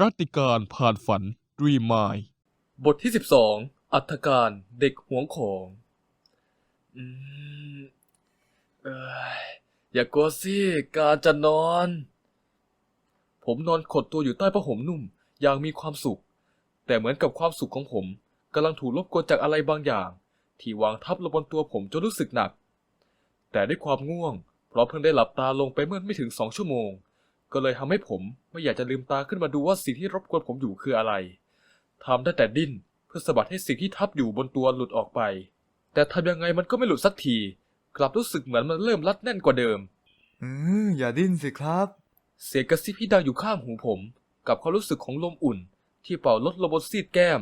รัติการผ่านฝันรีมายบทที่สิบสองอัธการเด็กหวงของ อืมเอ้ยอย่ากลัวสิการจะนอน ผมนอนขดตัวอยู่ใต้ผ้าห่มนุ่ม อย่างมีความสุข แต่เหมือนกับความสุขของผมกำลังถูกรบกวนจากอะไรบางอย่าง ที่วางทับลงบนตัวผมจนรู้สึกหนัก แต่ด้วยความง่วง เพราะเพิ่งได้หลับตาลงไปเมื่อไม่ถึงสองชั่วโมง ก็เลยทำให้ผมไม่อยากจะลืมตาขึ้นมาดูว่าสิ่งที่รบกวนผมอยู่คืออะไรทำได้แต่ดิ้นเพื่อสะบัดให้สิ่งที่ทับอยู่บนตัวหลุดออกไป แต่ทำยังไงมันก็ไม่หลุดสักที กลับรู้สึกเหมือนมันเริ่มรัดแน่นกว่าเดิม อืมอย่าดิ้นสิครับ เสียงกระซิบที่ดังอยู่ข้างหูผม กับความรู้สึกของลมอุ่น ที่เป่าลดลมบนซีดแก้ม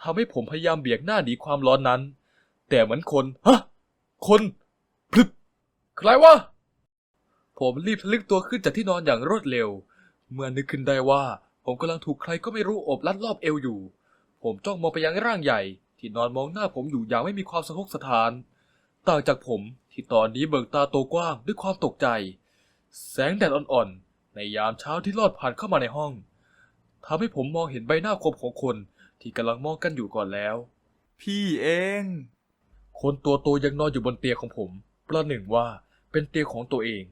ทำให้ผมพยายามเบี่ยงหน้าหนีความร้อนนั้น แต่เหมือนคนฮะคนพลึบใครวะ ผมรีบทะลึกตัวขึ้นจากที่นอนอย่างรวดเร็ว เมื่อนึกขึ้นได้ว่า ผมกำลังถูกใครก็ไม่รู้อบลัดรอบเอวอยู่ ผมจ้องมองไปยังร่างใหญ่ ที่นอนมองหน้าผมอยู่อย่างไม่มีความสะทกสะทาน ต่างจากผมที่ตอนนี้เบิกตาโตกว้างด้วยความตกใจ แสงแดดอ่อนๆ ในยามเช้าที่ลอดผ่านเข้ามาในห้องทำให้ผมมองเห็นใบหน้าคมของคนที่กำลังมองกันอยู่ก่อนแล้ว พี่เอง คนตัวโตยังนอนอยู่บนเตียงของผม ประหนึ่งว่าเป็นเตียงของตัวเอง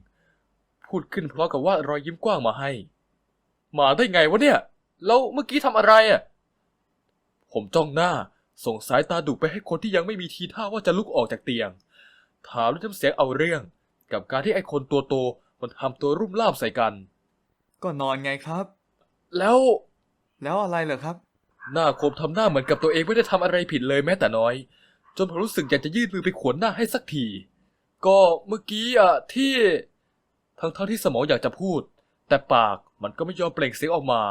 พูดขึ้นเพราะกับว่ารอยยิ้มกว้างมาให้ มาได้ไงวะเนี่ย แล้วเมื่อกี้ทำอะไรอะ ผมจ้องหน้า ส่งสายตาดุไปให้คนที่ยังไม่มีทีท่าว่าจะลุกออกจากเตียง ถามด้วยน้ำเสียงเอาเรื่อง กับการที่ไอ้คนตัวโตมันทำตัวรุ่มล่ามใส่กัน ก็นอนไงครับ แล้ว แล้วอะไรเหรอครับ หน้าคมทำหน้าเหมือนกับตัวเองไม่ได้ทำอะไรผิดเลยแม้แต่น้อย จนผมรู้สึกอยากจะยื่นมือไปขวนหน้าให้สักที ก็เมื่อกี้อะที่ ทั้งเท่าที่สมองอยากจะพูด แต่ปากมันก็ไม่ยอมเปล่งเสียงออกมา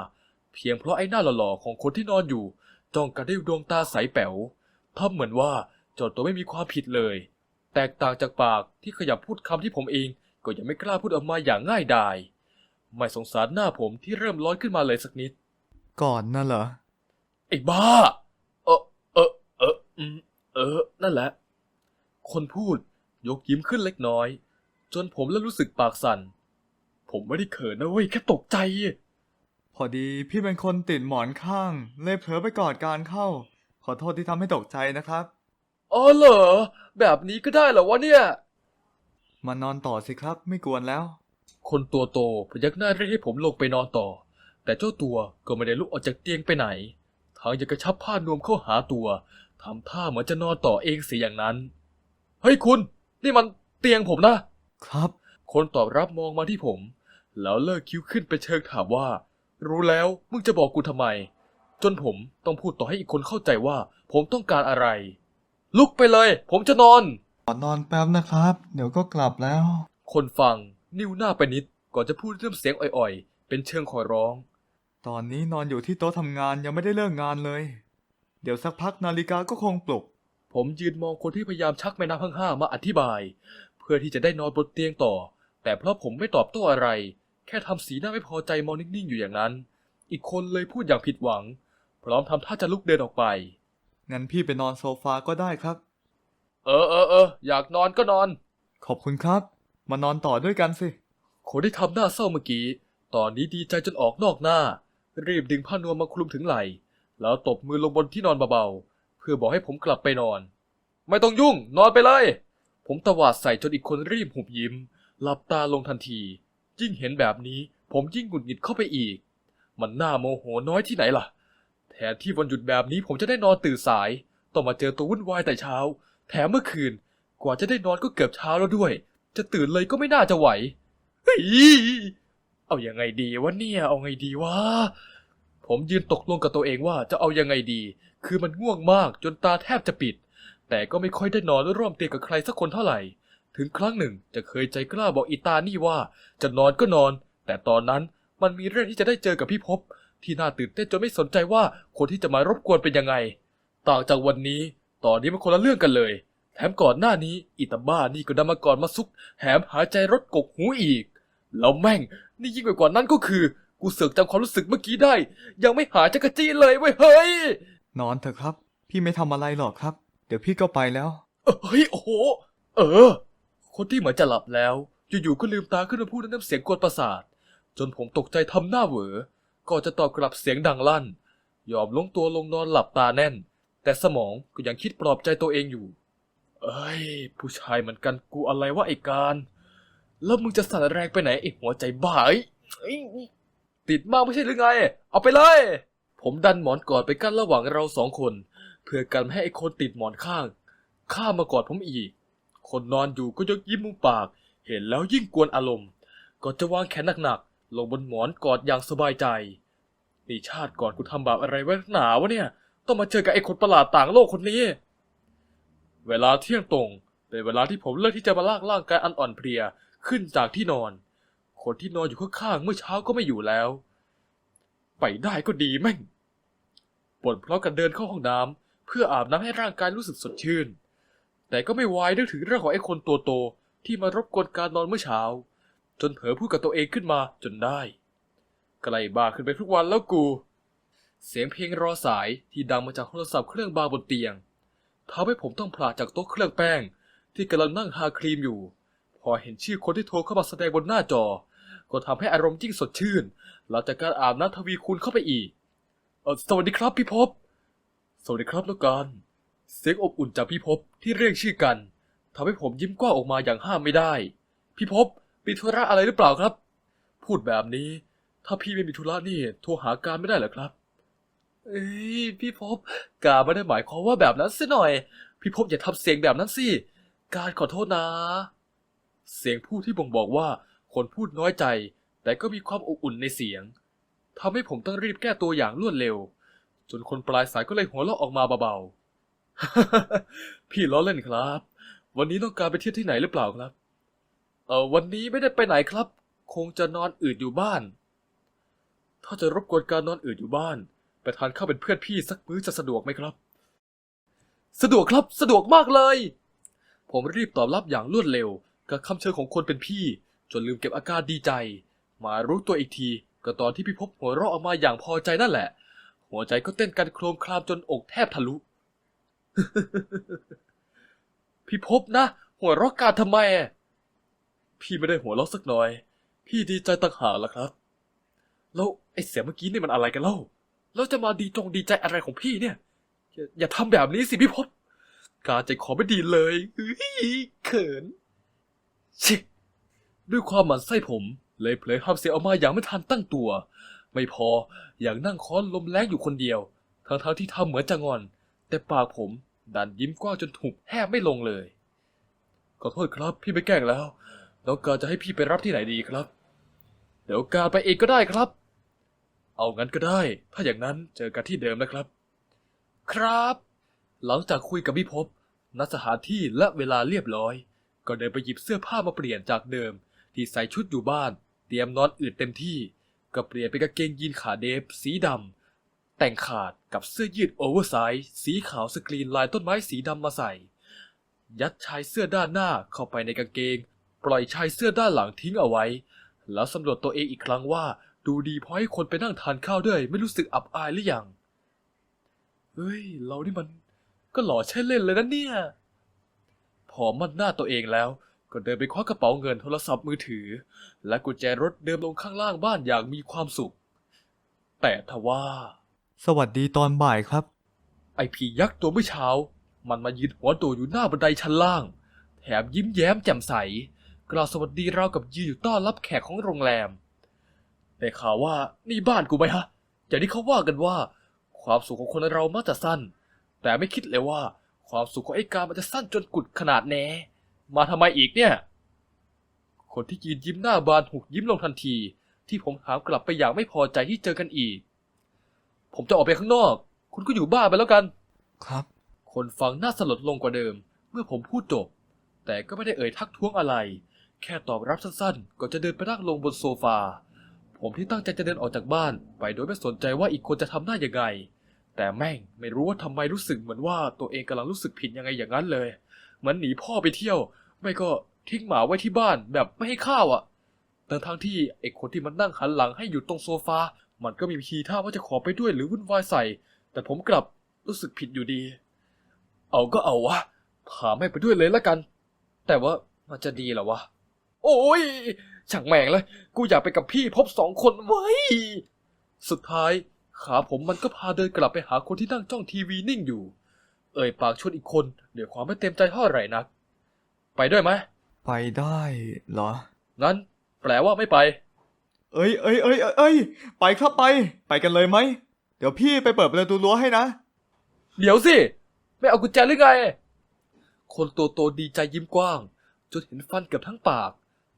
เพียงเพราะไอ้หน้าหล่อๆของคนที่นอนอยู่จ้องกันด้วยดวงตาใสแป๋วทำเหมือนว่าเจ้าตัวไม่มีความผิดเลย แตกต่างจากปากที่ขยับพูดคำที่ผมเองก็ยังไม่กล้าพูดออกมาอย่างง่ายดาย ไม่สงสารหน้าผมที่เริ่มร้อนขึ้นมาเลยสักนิด ก่อนน่ะเหรอ ไอ้บ้า เออเออเอออืมเออ นั่นแหละ คนพูดยกยิ้มขึ้นเล็กน้อย จนผมเริ่มรู้สึกปากสั่น ผมไม่ได้เขินนะเว้ยแค่ตกใจ พอดีพี่เป็นคนติดหมอนข้าง เลยเผลอไปกอดการเข้า ขอโทษที่ทำให้ตกใจนะครับ อ๋อเหรอ แบบนี้ก็ได้เหรอวะเนี่ย มานอนต่อสิครับ ไม่กวนแล้ว คนตัวโตพยักหน้าเรียกให้ผมลงไปนอนต่อ แต่เจ้าตัวก็ไม่ได้ลุกออกจากเตียงไปไหนทางยังกระชับผ้านวมเข้าหาตัวทำท่าเหมือนจะนอนต่อเองเสียอย่างนั้น เฮ้ยคุณ นี่มันเตียงผมนะ ครับ คนตอบรับมองมาที่ผม แล้วเลิกคิ้วขึ้นไปเชิงถามว่า รู้แล้วมึงจะบอกกูทำไม จนผมต้องพูดต่อให้อีกคนเข้าใจว่า ผมต้องการอะไร ลุกไปเลย ผมจะนอน ขอนอนแป๊บนะครับ เดี๋ยวก็กลับแล้ว คนฟังนิ้วหน้าไปนิด ก่อนจะพูดเริ่มเสียงอ่อยๆ เป็นเชิงขอร้อง ตอนนี้นอนอยู่ที่โต๊ะทำงานยังไม่ได้เลิกงานเลย เดี๋ยวสักพักนาฬิกาก็คงปลุก ผมยืนมองคนที่พยายามชักแม่น้ำทั้งห้ามาอธิบาย เพื่อที่จะได้นอนบนเตียงต่อ แต่เพราะผมไม่ตอบโต้อะไร แค่ทำสีหน้าไม่พอใจมองนิ่งๆอยู่อย่างนั้น อีกคนเลยพูดอย่างผิดหวัง พร้อมทำท่าจะลุกเดินออกไป งั้นพี่ไปนอนโซฟาก็ได้ครับ เออเออเอออยากนอนก็นอน ขอบคุณครับ มานอนต่อด้วยกันสิ คนที่ทำหน้าเศร้าเมื่อกี้ ตอนนี้ดีใจจนออกนอกหน้า รีบดึงผ้านวมมาคลุมถึงไหล่แล้วตบมือลงบนที่นอนเบาๆ เพื่อบอกให้ผมกลับไปนอน ไม่ต้องยุ่ง นอนไปเลย ผมตวาดใส่จนอีกคนรีบหุบยิ้ม หลับตาลงทันที ยิ่งเห็นแบบนี้ ผมยิ่งหงุดหงิดเข้าไปอีก มันน่าโมโหน้อยที่ไหนล่ะ แทนที่วันหยุดแบบนี้ผมจะได้นอนตื่นสาย ต้องมาเจอตัววุ่นวายแต่เช้า แถมเมื่อคืน กว่าจะได้นอนก็เกือบเช้าแล้วด้วย จะตื่นเลยก็ไม่น่าจะไหวเฮ้ยเอายังไงดีวะเนี่ย เอาไงดีวะ ผมยืนตกลงกับตัวเองว่าจะเอายังไงดี คือมันง่วงมากจนตาแทบจะปิด แต่ก็ไม่ค่อยได้นอนร่วมเตียงกับใครสักคนเท่าไหร่ ถึงครั้งหนึ่งจะเคยใจกล้าบอกอีตานี่ว่า จะนอนก็นอน แต่ตอนนั้นมันมีเรื่องที่จะได้เจอกับพี่พบ ที่น่าตื่นเต้นจนไม่สนใจว่าคนที่จะมารบกวนเป็นยังไง ต่างจากวันนี้ ตอนนี้มันคนละเรื่องกันเลย แถมก่อนหน้านี้อิตาบ้านี่ก็นำมาก่อนมาซุกแถมหายใจรถกกหูอีก แล้วแม่งนี่ยิ่งไปกว่านั้นก็คือ กูเสือกจำความรู้สึกเมื่อกี้ได้ ยังไม่หายจักรจี้เลยเว้ยเฮ้ย นอนเถอะครับ พี่ไม่ทำอะไรหรอกครับ ดี๋ยวพี่ก็ไปแล้ว เฮ้ยโอ้โห เออ คนที่เหมือนจะหลับแล้ว อยู่ๆก็ลืมตาขึ้นมาพูดด้วยน้ำเสียงกวนประสาท จนผมตกใจทำหน้าเหวอก็จะตอบกลับเสียงดังลั่น ยอมลงตัวลงนอนหลับตาแน่น แต่สมองก็ยังคิดปลอบใจตัวเองอยู่ เอ้ย ผู้ชายเหมือนกันกูอะไรวะไอ้การ แล้วมึงจะสั่นแรงไปไหนไอ้หัวใจบ้าไอ้ไอ้ติดมากไม่ใช่หรือไง เอาไปเลย ผมดันหมอนกอดไปกั้นระหว่างเราสองคน เพื่อกันให้ไอ้คนติดหมอนข้าง ข้ามากอดผมอีก คนนอนอยู่ก็ยกยิ้มมุมปาก เห็นแล้วยิ่งกวนอารมณ์ก่อนจะวางแขนหนักๆลงบนหมอนกอดอย่างสบายใจนี่ชาติก่อนกูทำบาปอะไรไว้หนาวะเนี่ย ต้องมาเจอกับไอ้คนประหลาดต่างโลกคนนี้ เวลาเที่ยงตรงเป็นเวลาที่ผมเลือกที่จะมาลากร่างกายอันอ่อนเพลียขึ้นจากที่นอน คนที่นอนอยู่ข้างๆเมื่อเช้าก็ไม่อยู่แล้ว ไปได้ก็ดีแม่ง ปวดเพราะกันเดินเข้าห้องน้ำเพื่ออาบน้ำให้ร่างกายรู้สึกสดชื่น แต่ก็ไม่วายนึกถึงเรื่องของไอ้คนตัวโตที่มารบกวนการนอนเมื่อเช้า จนเผลอพูดกับตัวเองขึ้นมาจนได้ไกลบ้าขึ้นไปทุกวันแล้วกู เสียงเพลงรอสายที่ดังมาจากโทรศัพท์เครื่องบาบนเตียงทำให้ผมต้องพลาดจากโต๊ะเครื่องแป้ง ที่กำลังนั่งทาครีมอยู่ พอเห็นชื่อคนที่โทรเข้ามาแสดงบนหน้าจอ ก็ทำให้อารมณ์ยิ่งสดชื่นหลังจากการอาบน้ำทวีคูณเข้าไปอีก เออสวัสดีครับพี่พบ สวัสดีครับแล้วกัน เสียงอบอุ่นจากพี่พบที่เรียกชื่อกันทำให้ผมยิ้มกว้างออกมาอย่างห้ามไม่ได้ พี่พบมีธุระอะไรหรือเปล่าครับ พูดแบบนี้ ถ้าพี่ไม่มีธุระนี่โทรหาการไม่ได้เหรอครับ เอ้ยพี่พบการไม่ได้หมายความว่าแบบนั้นสิหน่อย พี่พบอย่าทำเสียงแบบนั้นสิ การขอโทษนะ เสียงพูดที่บ่งบอกว่าคนพูดน้อยใจ แต่ก็มีความอบอุ่นในเสียง ทำให้ผมต้องรีบแก้ตัวอย่างรวดเร็ว จนคนปลายสายก็เลยหัวเราะออกมาเบาๆ พี่ล้อเล่นครับ วันนี้ต้องการไปเที่ยวที่ไหนหรือเปล่าครับ เออวันนี้ไม่ได้ไปไหนครับ คงจะนอนอืดอยู่บ้าน ถ้าจะรบกวนการนอนอืดอยู่บ้าน ไปทานข้าวเป็นเพื่อนพี่สักมื้อจะสะดวกไหมครับ สะดวกครับสะดวกมากเลย ผมรีบตอบรับอย่างรวดเร็ว กับคำเชิญของคนเป็นพี่ จนลืมเก็บอาการดีใจ มารู้ตัวอีกที ก็ตอนที่พี่พบหัวเราะออกมาอย่างพอใจนั่นแหละ หัวใจก็เต้นกันโครมครามจนอกแทบทะลุ พี่พบนะ หัวเราะการทำไมอะพี่ไม่ได้หัวเราะสักหน่อย พี่ดีใจต่างหากล่ะครับ แล้วไอ้เสียงเมื่อกี้นี่มันอะไรกันเล่า แล้วจะมาดีจงดีใจอะไรของพี่เนี่ย อย่าอย่าทำแบบนี้สิพี่พบ การใจคอไม่ดีเลยเฮ้ยเขินชิด้วยความหมั่นไส้ผม เลยเผลอทำเสียออกมาอย่างไม่ทันตั้งตัว ไม่พออย่างนั่งค้อนลมแรงอยู่คนเดียวทั้งๆที่ทำเหมือนจะงอน แต่ปากผมดันยิ้มกว้างจนถูกแทบไม่ลงเลยขอโทษครับพี่ไปแกล้งแล้วแล้วการจะให้พี่ไปรับที่ไหนดีครับ เดี๋ยวการไปเองก็ได้ครับ เอางั้นก็ได้ ถ้าอย่างนั้นเจอกันที่เดิมนะครับ ครับ หลังจากคุยกับพี่พบนัดสถานที่และเวลาเรียบร้อย ก็เดินไปหยิบเสื้อผ้ามาเปลี่ยนจากเดิม ที่ใส่ชุดอยู่บ้าน ตรียมนอนอืดเต็มที่ ก็เปลี่ยนเป็นกางเกงยีนขาเดฟสีดำแต่งขาดกับเสื้อยืดโอเวอร์ไซส์สีขาวสกรีนลายต้นไม้สีดำมาใส่ ยัดชายเสื้อด้านหน้าเข้าไปในกางเกง ปล่อยชายเสื้อด้านหลังทิ้งเอาไว้ แล้วสำรวจตัวเองอีกครั้งว่าดูดีพอให้คนไปนั่งทานข้าวด้วย ไม่รู้สึกอับอายหรือยังเฮ้ย เรานี่มันก็หล่อใช่เล่นเลยนะเนี่ย พอมั่นหน้าตัวเองแล้ว ก็เดินไปคว้ากระเป๋าเงินโทรศัพท์มือถือ และกุญแจรถเดินลงข้างล่างบ้านอย่างมีความสุข แต่ทว่า สวัสดีตอนบ่ายครับ ไอผียักษ์ตัวเมื่อเช้า มันมายืนหัวโตอยู่หน้าบันไดชั้นล่าง แถมยิ้มแย้มแจ่มใส กล่าวสวัสดีราวกับยืนอยู่ต้อนรับแขกของโรงแรม แต่ข่าวว่านี่บ้านกูไหมฮะอย่างที่เขาว่ากันว่า ความสุขของคนเรามักจะสั้น แต่ไม่คิดเลยว่า ความสุขของไอ้การมันจะสั้นจนกุดขนาดแน่ มาทำไมอีกเนี่ย คนที่ยืนยิ้มหน้าบานหุกยิ้มลงทันที ที่ผมถามกลับไปอย่างไม่พอใจที่เจอกันอีก ผมจะออกไปข้างนอก คุณก็อยู่บ้านไปแล้วกัน ครับ คนฟังน่าสลดลงกว่าเดิม เมื่อผมพูดจบ แต่ก็ไม่ได้เอ่ยทักท้วงอะไร แค่ตอบรับสั้นๆ ก่อนจะเดินไปนั่งลงบนโซฟาผผมที่ตั้งใจจะเดินออกจากบ้านไปโดยไม่สนใจว่าอีกคนจะทำหน้ายังไงแต่แม่งไม่รู้ว่าทำไมรู้สึกเหมือนว่าตัวเองกำลังรู้สึกผิดยังไงอย่างนั้นเลย เหมือนหนีพ่อไปเที่ยว ไม่ก็ทิ้งหมาไว้ที่บ้านแบบไม่ให้ข้าวอะ่ะแต่ทั้งที่ไอ้คนที่มันนั่งหันหลังให้อยู่ตรงโซฟา มันก็มีทีท่าว่าจะขอไปด้วยหรือวุ่นวายใส่ แต่ผมกลับรู้สึกผิดอยู่ดี เอาก็เอาวะพาไม่ไปด้วยเลยละกัน แต่ว่ามันจะดีเหรอวะ โอ้ยช่างแม่งเลย กูอยากไปกับพี่พบสองคนไว้ สุดท้ายขาผมมันก็พาเดินกลับไปหาคนที่นั่งจ้องทีวีนิ่งอยู่ เอ่ยปากชวนอีกคนเดี๋ยวความไม่เต็มใจเท่าไหร่นัก ไปด้วยไหมไปได้เหรองั้นแปลว่าไม่ไป เอ้ยเอ้ยเอ้ยเอ้ยเอ้ยไปครับไป ไปกันเลยไหม เดี๋ยวพี่ไปเปิดประตูรั้วให้นะ เดี๋ยวสิ ไม่เอากุญแจหรือไง คนตัวโตดีใจยิ้มกว้าง จนเห็นฟันเกือบทั้งปาก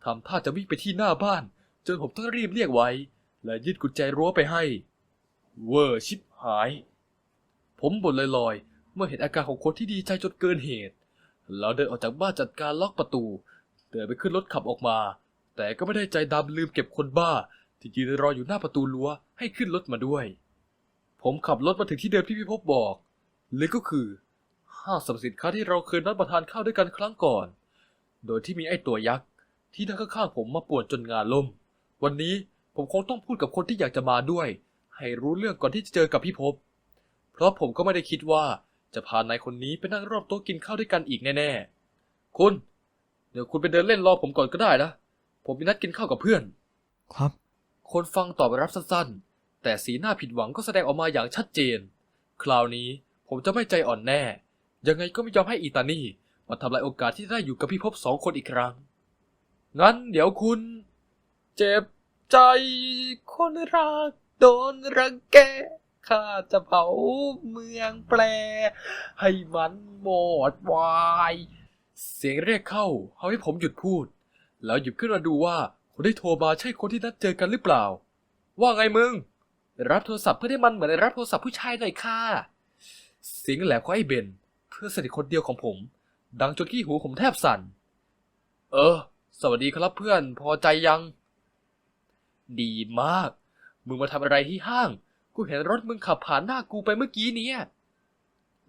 ทำท่าจะวิ่งไปที่หน้าบ้าน จนผมต้องรีบเรียกไว้ และยื่นกุญแจรั้วไปให้ เวอร์ชิบหาย ผมบ่นลอยๆ เมื่อเห็นอาการของคนที่ดีใจจนเกินเหตุ แล้วเดินออกจากบ้านจัดการล็อกประตู เดินไปขึ้นรถขับออกมา แต่ก็ไม่ได้ใจดำลืมเก็บคนบ้า ที่ยืนรออยู่หน้าประตูรั้วให้ขึ้นรถมาด้วย ผมขับรถมาถึงที่เดิมที่พี่พบบอกเลยก็คือห้างสรรพสินค้าที่เราเคยนัดประทานข้าวด้วยกันครั้งก่อน โดยที่มีไอ้ตัวยักษ์ที่นั่งข้างๆผมมาป่วนจนงานล่ม วันนี้ผมคงต้องพูดกับคนที่อยากจะมาด้วย ให้รู้เรื่องก่อนที่จะเจอกับพี่พบ เพราะผมก็ไม่ได้คิดว่า จะพานายคนนี้ไปนั่งรอบโต๊ะกินข้าวด้วยกันอีกแน่ๆ คุณ เดี๋ยวคุณไปเดินเล่นรอผมก่อนก็ได้นะ ผมมีนัดกินข้าวกับเพื่อน ครับ คนฟังตอบรับสั้นๆ แต่สีหน้าผิดหวังก็แสดงออกมาอย่างชัดเจน คราวนี้ผมจะไม่ใจอ่อนแน่ ยังไงก็ไม่ยอมให้อีตานี่มาทำลายโอกาสที่จะได้อยู่กับพี่พบสองคนอีกครั้ง งั้นเดี๋ยวคุณ เจ็บใจคนรักโดนรังแก ข้าจะเผาเมืองแปร ให้มันหมดวาย เสียงเรียกเข้าทำให้ผมหยุดพูด แล้วหยิบขึ้นมาดูว่าคนที่โทรมาใช่คนที่นัดเจอกันหรือเปล่า ว่าไงมึง รับโทรศัพท์เพื่อให้มันเหมือนรับโทรศัพท์ผู้ชายหน่อยค่ะ เสียงแหลมของไอ้เบน เพื่อนสนิทคนเดียวของผม ดังจนขี้หูผมแทบสั่น เออ สวัสดีครับเพื่อน พอใจยัง ดีมาก มึงมาทำอะไรที่ห้าง กูเห็นรถมึงขับผ่านหน้ากูไปเมื่อกี้เนี้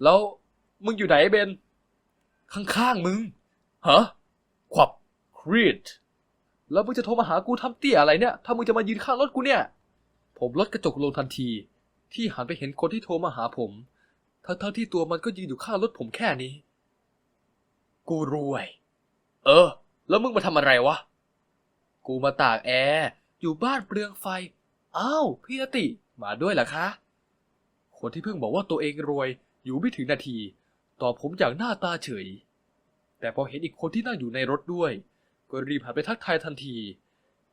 แล้วมึงอยู่ไหนเบน ข้างๆมึง ฮะ ขวับครีดแล้วมึงจะโทรมาหากูทำเตี้ยอะไรเนี่ย ถ้ามึงจะมายืนข้างรถกูเนี่ย ผมลดกระจกลงทันที ที่หันไปเห็นคนที่โทรมาหาผม ทั้งๆที่ตัวมันก็ยืนอยู่ข้างรถผมแค่นี้ กูรวย เออ แล้วมึงมาทำอะไรวะ กูมาตากแอร์ อยู่บ้านเปลืองไฟ อ้าว พี่ติ มาด้วยเหรอคะ คนที่เพิ่งบอกว่าตัวเองรวยอยู่ไม่ถึงนาที ตอบผมอย่างหน้าตาเฉย แต่พอเห็นอีกคนที่นั่งอยู่ในรถด้วย ก็รีบหันไปทักทายทันที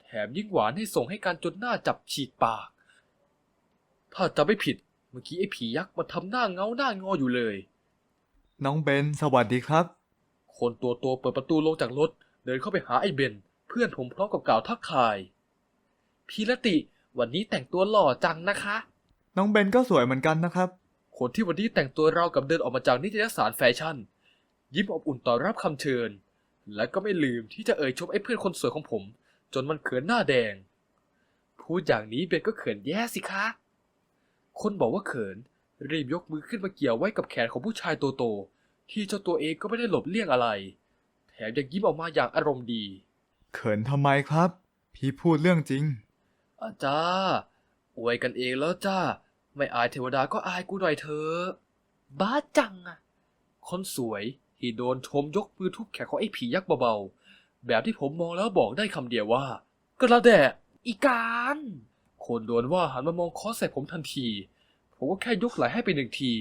แถมยิ่งหวานให้ส่งให้การจนหน้าจับฉีกปาก ถ้าจำไม่ผิดเมื่อกี้ไอ้ผียักษ์มันทำหน้าเงาหน้างออยู่เลย น้องเบนสวัสดีครับ คนตัวโตเปิดประตูลงจากรถเดินเข้าไปหาไอ้เบน เพื่อนผมพร้อมกับกล่าวทักทาย พี่ละติ วันนี้แต่งตัวหล่อจังนะคะ น้องเบนก็สวยเหมือนกันนะครับ คนที่วันนี้แต่งตัวราวกับเดินออกมาจากนิตยสารแฟชั่น ยิ้มอบอุ่นต่อรับคำเชิญ และก็ไม่ลืมที่จะเอ่ยชมไอ้เพื่อนคนสวยของผม จนมันเขินหน้าแดง พูดอย่างนี้เบนก็เขินแย่สิคะ คนบอกว่าเขินรีบยกมือขึ้นมาเกี่ยวไว้กับแขนของผู้ชายตัวโต ที่เจ้าตัวเองก็ไม่ได้หลบเลี่ยงอะไร แถมยังยิ้มออกมาอย่างอารมณ์ดี เขินทำไมครับ พี่พูดเรื่องจริง อาจ้า อวยกันเองแล้วจ้า ไม่อายเทวดาก็อายกูหน่อยเถอะบ้าจังอะคนสวยที่โดนชมยกมือทุบแขนของไอ้ผียักษ์เบาๆ แบบที่ผมมองแล้วบอกได้คำเดียวว่ากระแดะอีการคนโดนว่าหันมามองคอใส่ผมทันที ผมก็แค่ยกไหล่ให้ไปหนึ่งที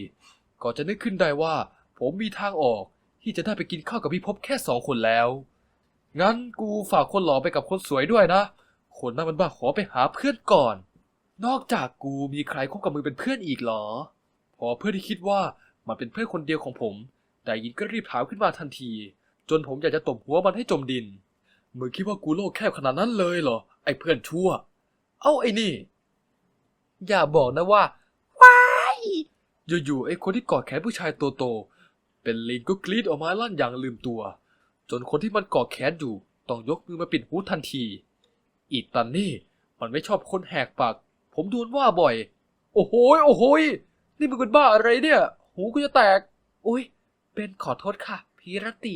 ก็จะนึกขึ้นได้ว่า ผมมีทางออกที่จะได้ไปกินข้าวกับพี่พบแค่สองคนแล้ว งั้นกูฝากคนหล่อไปกับคนสวยด้วยนะ คนนั้นมันบ้าขอไปหาเพื่อนก่อน นอกจากกูมีใครคบกับมึงเป็นเพื่อนอีกเหรอ พอเพื่อนที่คิดว่ามันเป็นเพื่อนคนเดียวของผม แต่ยินก็รีบถามขึ้นมาทันที จนผมอยากจะตบหัวมันให้จมดิน มึงคิดว่ากูโลกแคบขนาดนั้นเลยเหรอ ไอ้เพื่อนชั่ว เอ้าไอ้นี่ อย่าบอกนะว่าว้ายอยู่ๆไอ้คนที่กอดแขนผู้ชายตัวโต เป็นลิงก็กรีดออกมาลั่นอย่างลืมตัว จนคนที่มันกอดแขนอยู่ต้องยกมือมาปิดหูทันที อีตันนี่ มันไม่ชอบคนแหกปาก ผมโดนว่าบ่อย โอ้โหยโอ้โหยนี่มึงเป็นบ้าอะไรเนี่ย หูกูจะแตก อุ้ยเป็นขอโทษค่ะ พีรติ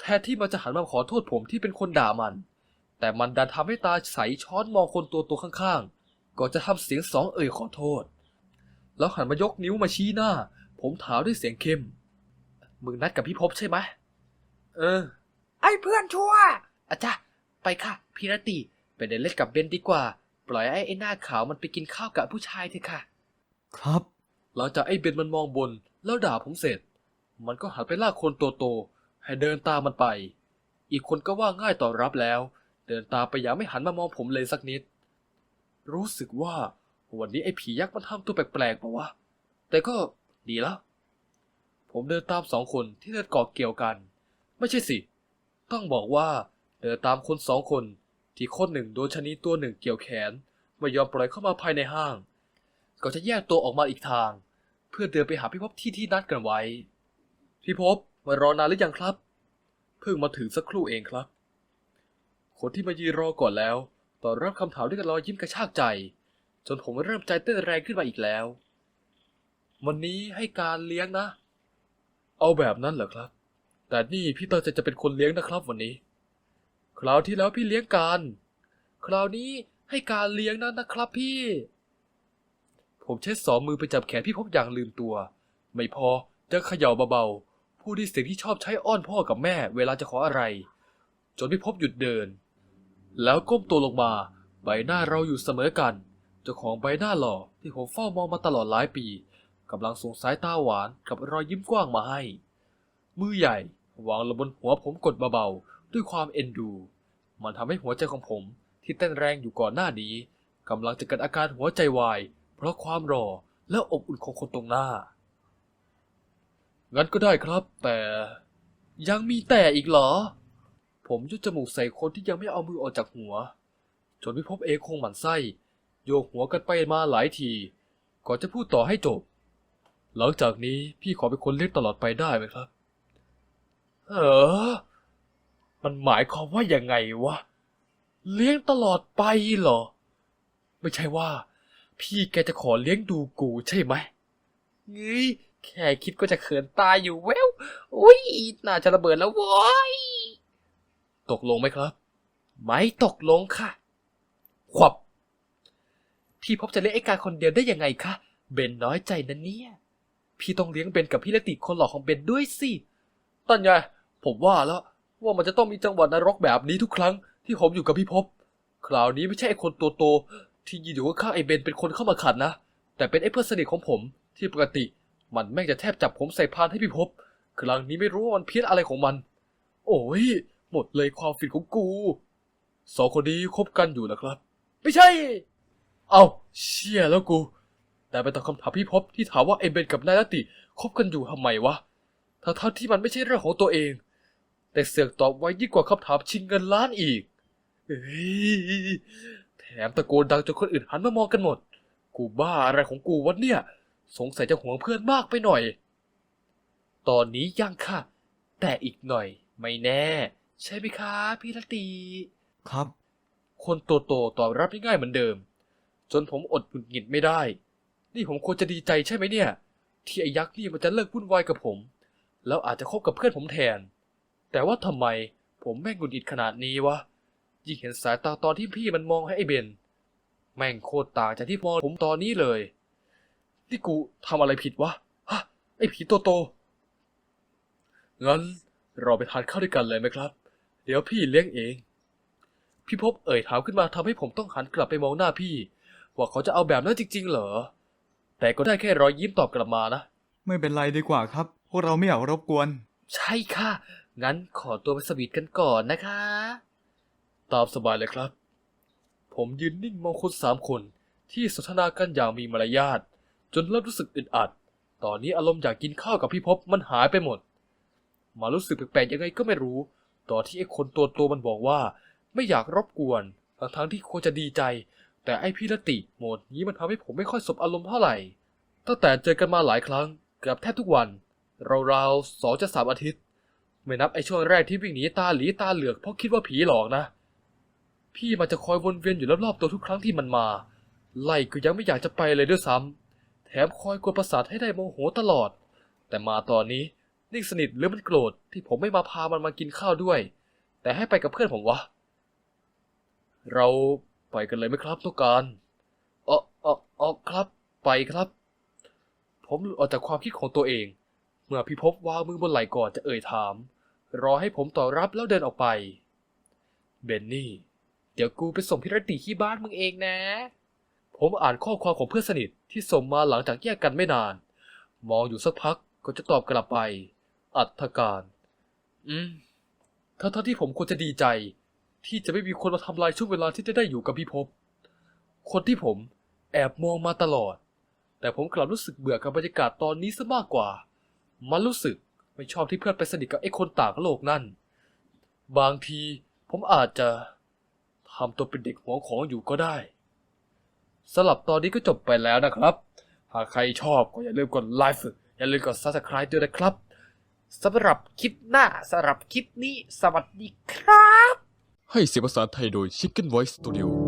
แทนที่มันจะหันมาขอโทษผมที่เป็นคนด่ามัน แต่มันดันทำให้ตาใสช้อนมองคนตัวตัวข้างๆก่อนจะทำเสียงสองเอ่ยขอโทษ แล้วหันมายกนิ้วมาชี้หน้า ผมถามด้วยเสียงเข้ม มึงนัดกับพี่พบใช่ไหมเออ ไอ้เพื่อนชั่วอาจารย์ไปค่ะ พีรติ ไปเดินเล่นกับเบนดีกว่า ปล่อยไอ้ไอ้หน้าขาวมันไปกินข้าวกับผู้ชายเถอะค่ะ ครับ หลังจากไอ้เบนมันมองบน แล้วด่าผมเสร็จ มันก็หันไปลากคนตัวโต ให้เดินตามมันไป อีกคนก็ว่าง่ายต่อรับแล้ว เดินตามไปอย่างไม่หันมามองผมเลยสักนิด รู้สึกว่าวันนี้ไอ้ผียักษ์มันทำตัวแปลกๆปะวะ แต่ก็ดีแล้ว ผมเดินตามสองคนที่เดินเกาะเกี่ยวกัน ไม่ใช่สิ ต้องบอกว่าเดินตามคนสองคน ที่คนหนึ่งโดนชะนีตัวหนึ่งเกี่ยวแขนไม่ยอมปล่อยเข้ามาภายในห้าง ก็จะแยกตัวออกมาอีกทาง เพื่อเดินไปหาพี่พบที่ที่นัดกันไว้ พี่พบมารอนานหรือยังครับ เพิ่งมาถึงสักครู่เองครับ คนที่มายืนรอก่อนแล้วตอนรับคำถามด้วยรอยยิ้มกระชากใจ จนผมเริ่มใจเต้นแรงขึ้นมาอีกแล้ว วันนี้ให้การเลี้ยงนะ เอาแบบนั้นเหรอครับ แต่นี่พี่ตั้งใจจะเป็นคนเลี้ยงนะครับวันนี้ คราวที่แล้วพี่เลี้ยงการ คราวนี้ให้การเลี้ยงนะนะครับพี่ ผมเช็ดสองมือไปจับแขนพี่พบอย่างลืมตัว ไม่พอจะเขย่าเบาๆพูดด้วยเสียงที่ชอบใช้อ้อนพ่อกับแม่เวลาจะขออะไร จนพี่พบหยุดเดิน แล้วก้มตัวลงมาใบหน้าเราอยู่เสมอกัน เจ้าของใบหน้าหล่อที่ผมเฝ้ามองมาตลอดหลายปีกำลังส่งสายตาหวานกับรอยยิ้มกว้างมาให้ มือใหญ่วางลงบนหัวผมกดเบาๆ ด้วยความเอ็นดู มันทำให้หัวใจของผมที่เต้นแรงอยู่ก่อนหน้านี้กำลังจะเกิดอาการหัวใจวาย เพราะความรอและอบอุ่นของคนตรงหน้า งั้นก็ได้ครับ แต่ ยังมีแต่อีกเหรอ ผมยุดจมูกใส่คนที่ยังไม่เอามือออกจากหัว จนพิภพเองคงหมันไส้ โยกหัวกันไปมาหลายทีก่อนจะพูดต่อให้จบ หลังจากนี้พี่ขอเป็นคนเลี้ยงตลอดไปได้ไหมครับ เออ มันหมายความว่าอยังไงวะ เลี้ยงตลอดไปเหรอ ไม่ใช่ว่า พี่แกจะขอเลี้ยงดูกูใช่ไหมเงยแค่คิดก็จะเขินตายอยู่แววอุ้ยน่าจะระเบิดแล้วโว้ย ตกลงไหมครับ ไม่ตกลงค่ะ ขวับ พี่พบจะเลี้ยงไอ้การคนเดียวได้ยังไงคะ เบนน้อยใจนะเนี่ย พี่ต้องเลี้ยงเบนกับพี่เลติคนหล่อของเบนด้วยสิ ตอนไงผมว่าแล้ว ว่ามันจะต้องมีจังหวะนรกแบบนี้ทุกครั้งที่ผมอยู่กับพี่พบคราวนี้ไม่ใช่ไอ้คนตัวโตที่ยืนอยู่ข้างไอ้เบนเป็นคนเข้ามาขัดนะ แต่เป็นไอ้เพื่อนสนิทของผมที่ปกติ มันแม่งจะแทบจับผมใส่พานให้พี่พบ ครั้งนี้ไม่รู้ว่ามันเพี้ยนอะไรของมัน โอ้ย หมดเลยความฟินของกูสองคนนี้คบกันอยู่นะครับ ไม่ใช่ เอาเชี่ยแล้วกู แต่ไปตอบคำถามพี่พบที่ถามว่าไอ้เบนกับนายลติคบกันอยู่ทำไมวะทั้งทที่มันไม่ใช่เรื่องของตัวเอง แต่เสือกตอบไว้ยิ่งกว่าคำถามชิงเงินล้านอีกเอ้ยแถมตะโกนดังจนคนอื่นหันมามองกันหมด กูบ้าอะไรของกูวะเนี่ย สงสัยจะห่วงเพื่อนมากไปหน่อย ตอนนี้ยังค่ะ แต่อีกหน่อย ไม่แน่ ใช่ไหมคะพี่ละตีครับ คนโตโตๆตอบรับง่ายๆเหมือนเดิม จนผมอดหงุดหงิดไม่ได้ นี่ผมควรจะดีใจใช่ไหมเนี่ย ที่ไอ้ยักษ์นี่มันจะเลิกวุ่นวายกับผม แล้วอาจจะคบกับเพื่อนผมแทน แต่ว่าทำไมผมแม่งหงุดหงิดขนาดนี้วะ ยิ่งเห็นสายตาตอนที่พี่มันมองให้ไอ้เบน แม่งโคตรต่างจากที่มองผมตอนนี้เลย นี่กูทำอะไรผิดวะ ฮะ ไอ้ผีโตโต งั้นเราไปทานข้าวด้วยกันเลยไหมครับ เดี๋ยวพี่เลี้ยงเอง พี่พบเอ่ยถามขึ้นมาทำให้ผมต้องหันกลับไปมองหน้าพี่ ว่าเขาจะเอาแบบนั้นจริง ๆ เหรอ แต่ก็ได้แค่รอยยิ้มตอบกลับมานะ ไม่เป็นไรดีกว่าครับ พวกเราไม่อยากรบกวน ใช่ค่ะ งั้นขอตัวไปสวีทกันก่อนนะคะ ตามสบายเลยครับ ผมยืนนิ่งมองคนสามคนที่สนทนากันอย่างมีมารยาท จนเริ่มรู้สึกอึดอัด ตอนนี้อารมณ์อยากกินข้าวกับพี่พบมันหายไปหมด มารู้สึกแปลกๆยังไงก็ไม่รู้ ตอนที่ไอ้คนตัวโตมันบอกว่าไม่อยากรบกวน ทั้งๆที่ควรจะดีใจ แต่ไอ้พี่ลติโหมดนี้มันทำให้ผมไม่ค่อยสบอารมณ์เท่าไหร่ ตั้งแต่เจอกันมาหลายครั้งเกือบแทบทุกวัน ราวๆสองจะสามอาทิตย์ ไม่นับไอ้ช่วงแรกที่วิ่งหนีตาหลีตาเหลือกเพราะคิดว่าผีหลอกนะ พี่มันจะคอยวนเวียนอยู่รอบๆตัวทุกครั้งที่มันมา ไล่ก็ยังไม่อยากจะไปเลยด้วยซ้ำแถมคอยกวนประสาทให้ได้โมโหตลอด แต่มาตอนนี้นิ่งสนิทหรือมันโกรธที่ผมไม่มาพามันมากินข้าวด้วย แต่ให้ไปกับเพื่อนผมวะ เราไปกันเลยไหมครับต้องการอ๋ออ๋ออ๋อครับ ไปครับ ผมหลุดออกจากความคิดของตัวเอง เมื่อพี่พบวางมือบนไหล่ก่อนจะเอ่ยถาม รอให้ผมตอบรับแล้วเดินออกไป เบนนี่ เดี๋ยวกูไปส่งพี่รตติที่บ้านมึงเองนะ ผมอ่านข้อความของเพื่อนสนิทที่ส่งมาหลังจากแยกกันไม่นาน มองอยู่สักพักก็จะตอบกลับไป อัธการ อืมทั้งทที่ผมควรจะดีใจ ที่จะไม่มีคนมาทำลายช่วงเวลาที่จะได้อยู่กับพี่พบ คนที่ผมแอบมองมาตลอด แต่ผมกลับรู้สึกเบื่อกับบรรยากาศตอนนี้ซะมากกว่า มันรู้สึก ไม่ชอบที่เพื่อนไปสนิทกับไอ้คนต่างโลกนั่น บางทีผมอาจจะทำตัวเป็นเด็กหัวของอยู่ก็ได้สำหรับตอนนี้ก็จบไปแล้วนะครับ หากใครชอบก็อย่าลืมกดไลค์อย่าลืมกด subscribe ด้วยนะครับสำหรับคลิปหน้าสำหรับคลิปนี้ สวัสดีครับ ให้เสียงภาษาไทยโดย Chicken Voice Studio